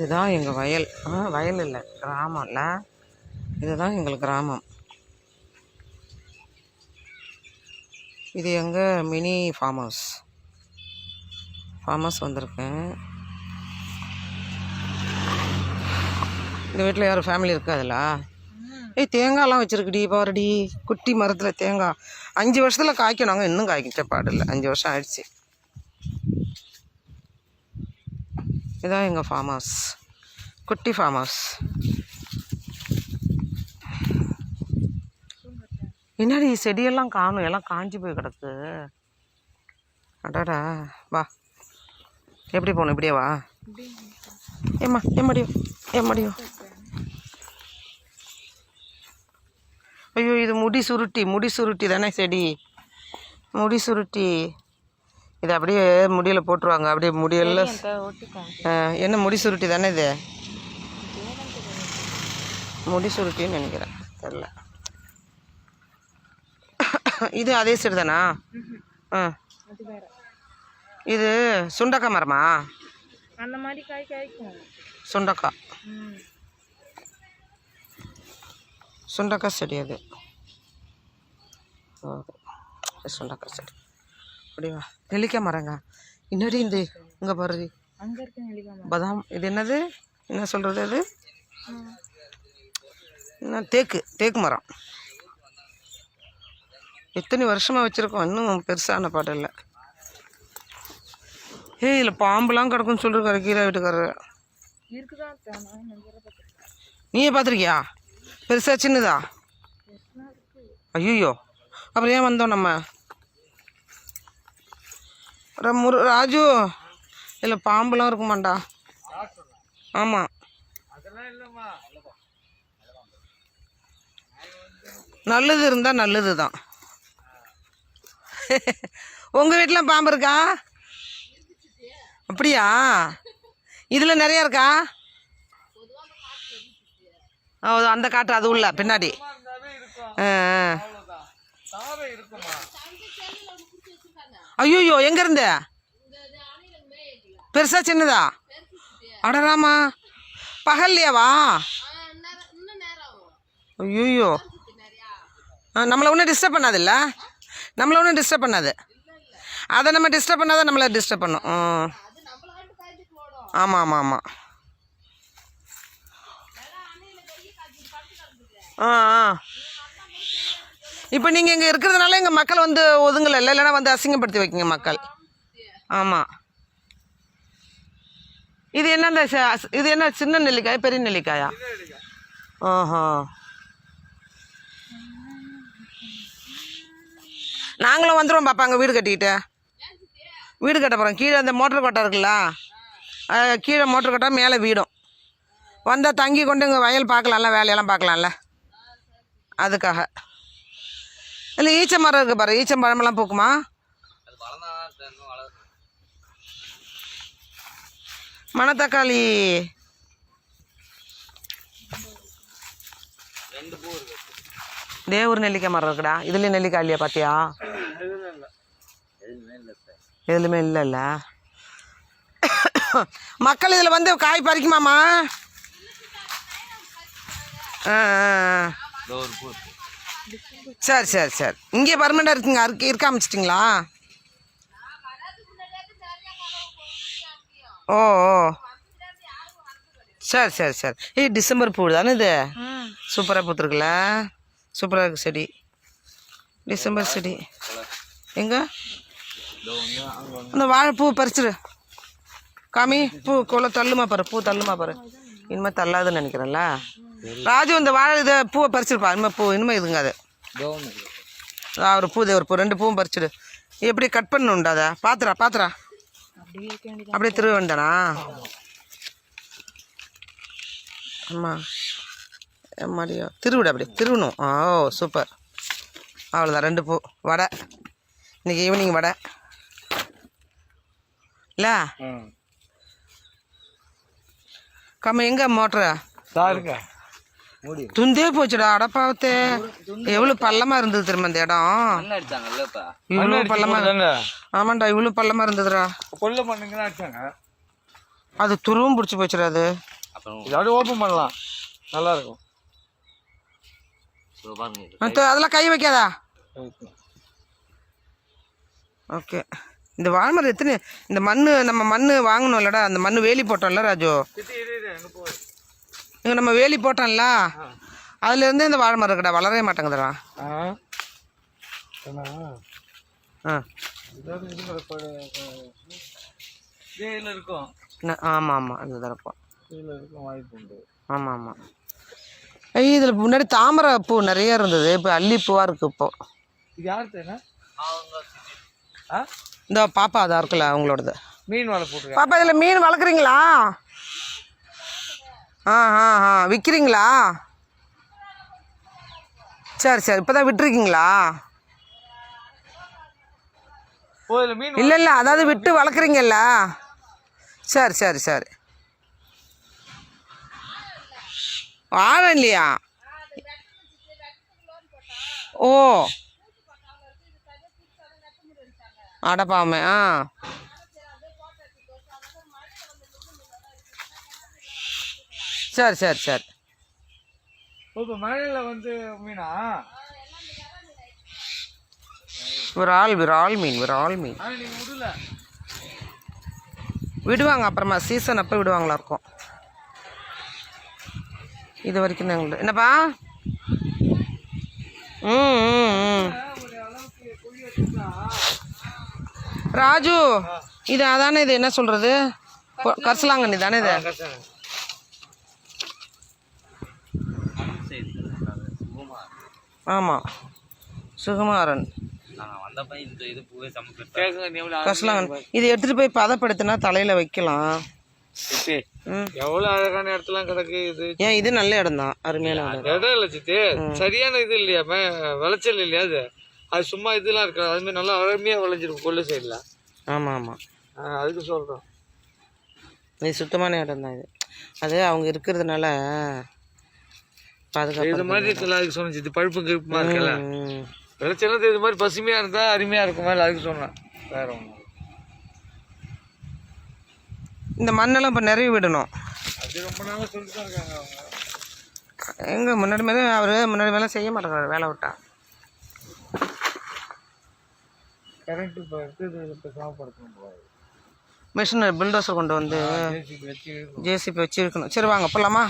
இதுதான் எங்கள் வயல். வயல் இல்லை கிராமம் இல்லை. இதுதான் எங்கள் கிராமம். இது எங்கள் mini farm house farm house வந்திருக்கேன். இந்த வீட்டில் யாரும் ஃபேமிலி இருக்காதுல்ல ஏய் தேங்காய்லாம் வச்சுருக்குடி பாருடி. குட்டி மரத்தில் தேங்காய். அஞ்சு வருஷத்தில் காய்க்கணும் நாங்கள் இன்னும் காய்க்கிட்ட பாடில்லை அஞ்சு வருஷம் ஆயிடுச்சு. இதான் எங்கள் ஃபார்ம் ஹவுஸ் குட்டி ஃபார்ம் ஹவுஸ் என்னடி செடியெல்லாம் காணும்? எல்லாம் காஞ்சி போய் கிடக்கு. அடாடா வா. எப்படி போகணும்? இப்படியே வா. ஏம்மா ஏமாடியோ ஏமாடியோ ஐயோ இது முடி சுருட்டி முடி சுருட்டி தானே செடி. முடி சுருட்டி. இது அப்படியே முடியில் போட்டுருவாங்க. அப்படியே முடியெல்லாம் ஆ, என்ன முடி சுருட்டி தானே இது? முடி சுருட்டின்னு நினைக்கிறேன். தெரில இது அதே சைடு தானா? ஆ. இது சுண்டக்காய் மரமா? அந்த மாதிரி காய் காய்க்கும். சுண்டக்காய். சுண்டக்காய் செடி அது. சுண்டக்காய் செடி. அப்படிவா? நெல்லிக்காய் மரங்க. இன்னடி இந்த இங்கே பாருதி பதாம் இது என்னது? என்ன சொல்கிறது அது? என்ன தேக்கு தேக்கு மரம். எத்தனை வருஷமாக வச்சுருக்கோம். இன்னும் பெருசான பாடம் இல்லை. ஏய் இதில் பாம்புலாம் கிடக்குன்னு சொல்லிருக்காரு கீழே வீட்டுக்காரரு. நீயே பார்த்துருக்கியா பெருசா சின்னதா? ஐயோ அப்புறம் ஏன் வந்தோம் நம்ம? முரு ராஜு. இதில் பாம்புலாம் இருக்குமாண்டா. ஆமாம் நல்லது இருந்தால் நல்லது தான். உங்கள் வீட்டில் பாம்பு இருக்கா? அப்படியா? இதில் நிறையா இருக்கா? அந்த காட்டு அது உள்ள பின்னாடி. ஆ ஐயோயோ எங்கேருந்து? பெருசா சின்னதா? அடராமா பகல்லையாவா? ஐயோயோ. நம்மளை ஒன்றும் டிஸ்டர்ப் பண்ணாதுல்ல? நம்மளை ஒன்றும் டிஸ்டர்ப் பண்ணாது. அதை நம்ம டிஸ்டர்ப் பண்ணாதான் நம்மளை டிஸ்டர்ப் பண்ணும். ஆமாம் ஆமாம் ஆமாம் ஆ ஆ. இப்போ நீங்கள் இங்கே இருக்கிறதுனால எங்கள் மக்கள் வந்து ஒதுங்கலை இல்லை இல்லைன்னா வந்து அசிங்கப்படுத்தி வைக்கிங்க மக்கள். ஆமாம் இது என்ன இந்த இது என்ன சின்ன நெல்லிக்காய் பெரிய நெல்லிக்காயா? ஓஹோ நாங்களும் வந்துடுவோம் பாப்பா அங்கே வீடு கட்டிக்கிட்டு. வீடு கட்ட போகிறோம் கீழே அந்த மோட்டர் கொட்டை இருக்குல்ல? கீழே மோட்டர் கொட்டை மேலே வீடும். வந்தால் தங்கி கொண்டு இங்கே வயல் பார்க்கலாம்ல வேலையெல்லாம் பார்க்கலாம்ல. அதுக்காக. இல்லை ஈச்ச மரம் இருக்குது பாரு. ஈச்சம் பழமெல்லாம் பூக்குமா? மணத்தக்காளி. தேவூர் நெல்லிக்காய் மரம் இருக்குடா. இதுலேயும் நெல்லிக்காய் இல்லையா பார்த்தியா எதுலையுமே இல்லைல்ல மக்கள் இதில் வந்து காய் பறிக்குமாம்மா? ஆ ஆ, ஆ. சரி சரி சரி. இங்கே பர்மனெண்டாக இருக்குங்க இருக்கு இருக்க ஆரம்பிச்சிட்டிங்களா? ஓ ஓ. சரி சரி சரி. ஏய் டிசம்பர் பூ தானே இது? சூப்பராக பூத்துருக்குல்ல? சூப்பராக இருக்கு செடி. டிசம்பர் செடி. எங்க? அந்த வாழைப்பூ பறிச்சிரு காமி பூ கொலை தள்ளுமா பாரு. பூ தள்ளுமா பாரு. இனிமேல் தள்ளாதுன்னு நினைக்கிறேன்ல. ராஜு இந்த வாழை இதை பூவை பறிச்சிருப்பா. இனிமேல் பூ இனிமேல் இதுங்க அது. ஒரு பூ ஒரு பூ ரெண்டு பூவும் பறிச்சிடு. எப்படி கட் பண்ணணுண்டா அதை? பாத்துறா பாத்துறா. அப்படியே இருக்க திருவ வேண்டானா? அம்மா அம்மாடியோ திருவிடு அப்படி திருவணும். ஓ சூப்பர் அவ்வளோதான் ரெண்டு பூ. வடை. இன்னைக்கு ஈவினிங் வடை. இல்லை? கம்ம எங்க மோட்டரு? மூடி துந்தே போச்சுடா அடப்பாவத்தே எவ்வளோ பள்ளமா இருந்தது திரும்ப இந்த இடம்? அடிச்சாங்கல்லப்பா இவ்வளோ பள்ளமா ஆமாண்டா இவ்வளோ பள்ளமா இருந்ததுடா. கொல்ல அடிச்சாங்க. அது துருவும் பிடிச்சி போச்சுடாது அப்புறம் இது அப்படியே ஓப்பன் பண்ணலாம். நல்லா இருக்கும். அதெல்லாம் கை வைக்காதா? ஓகே. இந்த வாழைமரம் எத்தனை இந்த மண் நம்ம மண் வாங்கணும் இல்லடா அந்த மண் வேலி போட்டோம்ல ராஜு? இங்கே நம்ம வேலி போட்டோம்ல அதுலேருந்து இந்த வாழை மரம் இருக்கடா வளரவே மாட்டேங்குதுடா. ஆ. இருக்கும். ஆமாம் ஆமாம் இருக்கும். வாய்ப்பு உண்டு. ஆமாம் ஆமாம் ஐய் இதில் முன்னாடி தாமரை பூ நிறைய இருந்தது இப்போ அல்லிப்பூவாக இருக்குது இப்போ. தேனா இந்த பாப்பா அதாக இருக்குல்ல அவங்களோடது. மீன் வலை போட்டுருக்கேன் பாப்பா இதில் மீன் வளர்க்குறீங்களா ஆ ஆ ஆ. விற்கிறீங்களா சரி சரி. இப்போ தான் விட்டுருக்கீங்களா இல்லை இல்லை. அதாவது விட்டு வளர்க்குறீங்கல்ல? சரி சரி சரி. வாழை இல்லையா? ஓ. அடப்பாமே ஆ. சரி சரி சரி. இப்போ மழையில் வந்து மீனா? விரால் விரால் மீன் விரால் மீன். விடுவாங்க அப்புறமா சீசன் அப்போ விடுவாங்களா இருக்கும். இது வரைக்கும் நாங்கள் என்னப்பா? ம் ராஜு இது அதானே இது என்ன சொல்கிறது கரிசலாங்கண்ணி. தானே இது சரி, அது சுகமா. ஆமாம் சுகுமாரன். நான் வந்தப்ப இந்த இது எடுத்துகிட்டு போய் பதப்படுத்தினா தலையில் வைக்கலாம். சித்தி ம். எவ்வளோ அழகான இடத்துலாம் கிடக்கு இது? ஏன் இது நல்ல இடம் தான் அருமையான இடம். இடம் இல்லை சித்தி. சரியான இது இல்லையா? விளைச்சல் இல்லையா அது? அது சும்மா இதெல்லாம் இருக்கு அதுமாதிரி நல்லா அருமையாக விளைஞ்சிருக்கும் கொள்ளு சைடில். ஆமாம் ஆமாம் அதுக்கு சொல்கிறோம் இது சுத்தமான இடம் தான் இது. அது அவங்க இருக்கிறதுனால இது பாதுகாப்பு மாதிரி இருக்குல்ல அதுக்கு சொன்னேன் சித்தி பழுப்பு கிருப்புமா இருக்குல்ல? ம். விளைச்சல் இது மாதிரி பசுமையாக இருந்தால் அருமையாக இருக்குமா அதுக்கு சொன்னேன். வேற ஒன்றும் இந்த மண்ணெல்லாம் இப்போ நிறைய விடணும். அது ரொம்ப நாளாக சொல்லிட்டு தான் இருக்காங்க அவங்க. எங்கே முன்னாடி மேலே அவர் முன்னாடி மேலே செய்ய மாட்டேங்கிறாரு வேலை விட்டா. கரண்ட் இப்போ இப்போ போகாது மிஷின் பில்டோசர் கொண்டு வந்து ஜேசிபி வச்சு இருக்கணும் சரி வாங்க போகலாமா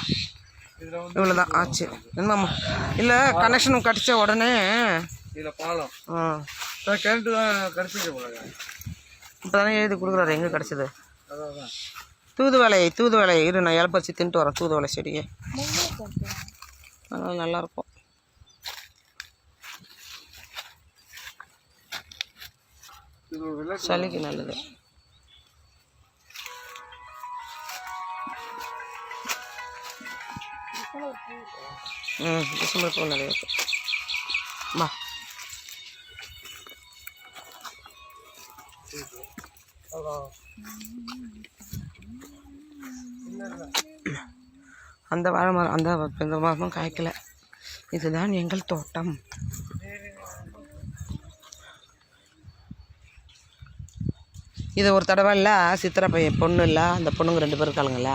இவ்வளோ தான் ஆச்சு. என்னம்மா? இல்லை கனெக்ஷன் கடிச்ச உடனே இதில் பாலம். ஆ. கரண்ட்டு தான் கடிச்சிட்டு இப்போ தானே எழுதி கொடுக்குறாரு எங்கே கிடச்சிது? அதான் தூதுவளை தூதுவளை இரு நான் இலப்பரிச்சு தின்ட்டு வரேன் தூதுவளை செடியை. அதனால் நல்லாயிருக்கும் சளிக்கு நல்லது. ம் டிசம்பர் பூ நிறைய இருக்கு வா அந்த வாழை மரம் அந்த மரமும் காய்க்கல. இதுதான் எங்கள் தோட்டம். இது ஒரு தடவை இல்லை சித்திரை பையன் பொண்ணு இல்லை அந்த பொண்ணுங்க ரெண்டு பேரும் இருக்காளுங்களா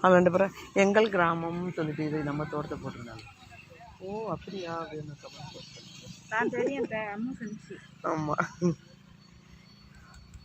அவன் ரெண்டு பேரும் எங்கள் கிராமம்னு சொல்லிட்டு இது நம்ம தோட்டத்தை போட்டிருந்தாங்க. ஓ அப்படியா அப்படின்னு ஆமாம்